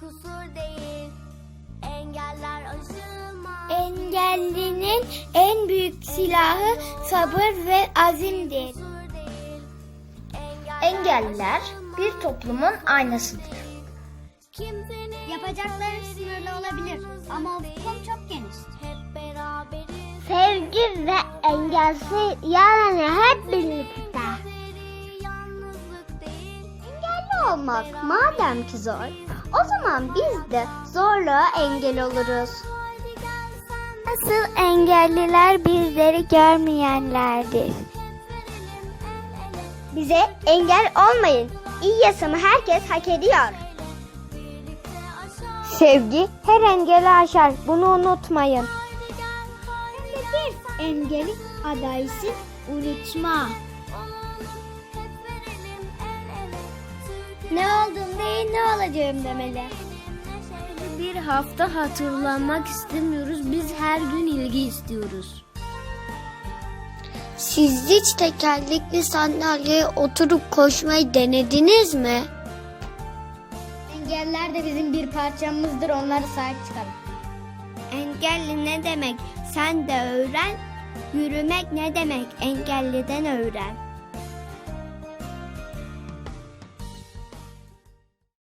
kusur değil. Engeller aşılmaz. Engellinin en büyük silahı sabır ve azimdir. Engeller bir toplumun aynasıdır. Yapacakları sınırlı olabilir ama ufkum çok geniştir. Sevgi ve engelsiz yani hep birlikte. Olmak madem ki zor, o zaman biz de zorluğa engel oluruz. Nasıl engelliler bizleri görmeyenlerdir. Bize engel olmayın. İyi yaşamı herkes hak ediyor. Sevgi her engeli aşar. Bunu unutmayın. Bir engeli adayısın unutma. Ne oldum değil ne olacağım demeli. Bir hafta hatırlanmak istemiyoruz. Biz her gün ilgi istiyoruz. Siz hiç tekerlekli sandalyeye oturup koşmayı denediniz mi? Engeller de bizim bir parçamızdır. Onlara sahip çıkalım. Engelli ne demek? Sen de öğren. Yürümek ne demek? Engelliden öğren.